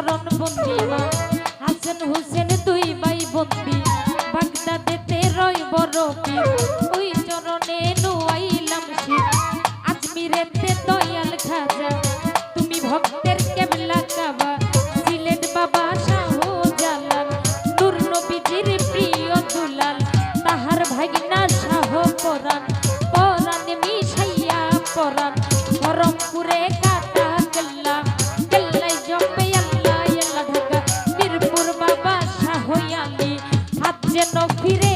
চরণ বন্দিমা হাসান হুসেন দুই ভাই বন্দি। বাগদাদেতে রয় বড় পীর যেন ফিরে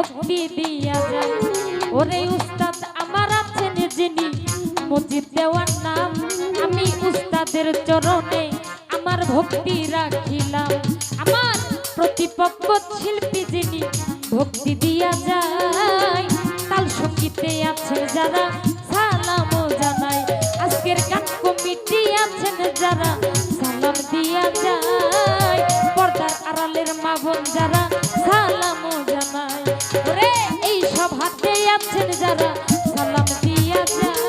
ভক্তি দিয়া যায়। ওরে উস্তাদ, আমার আছেন যিনি মজিদ দেওয়ার নাম। আমি উস্তাদের চরণে আমার ভক্তি রাখিলাম। আমার প্রতিপক্ষ শিল্পী যিনি ভক্তি দিয়া যায়। তাল সঙ্গীতে আছে যারা সালামও জানায়। আজকের গান কমিটি আছেন যারা সালাম দিয়া যায়। পর্দার আড়ালের মাভন বোন যারা যাচ্ছেন যারা, সালাম দিয়া যায়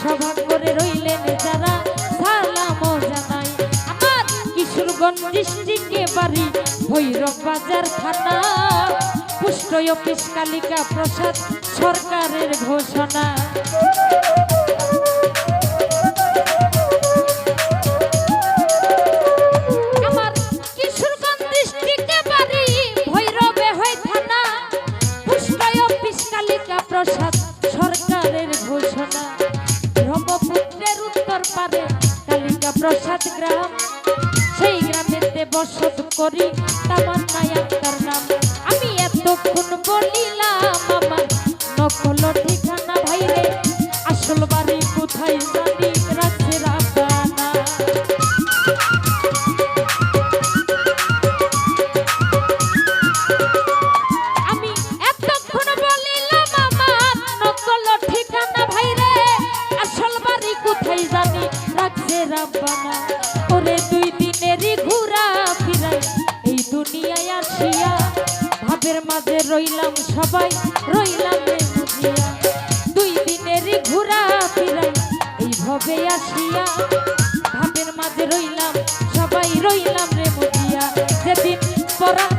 সভা করে রইলেন যারা, সালামও জানাই। আমার কিশোরগঞ্জ ডিস্ট্রিক্টে বাড়ি ভৈরব বাজার থানা পুষ্ট কালিকা প্রসাদ সরকারের ঘোষণা। করি তামান্না একটার নাম। আমি এতক্ষণ বলিলাম আমার নকল ঠিক সবাই রইলাম বুঝিয়া। দুই দিনেরই ঘোরা ফিরা এইভাবে আসিয়া। ভাবের মাঝে রইলাম, সবাই রইলাম রে মতিয়া যেদিন পরাণ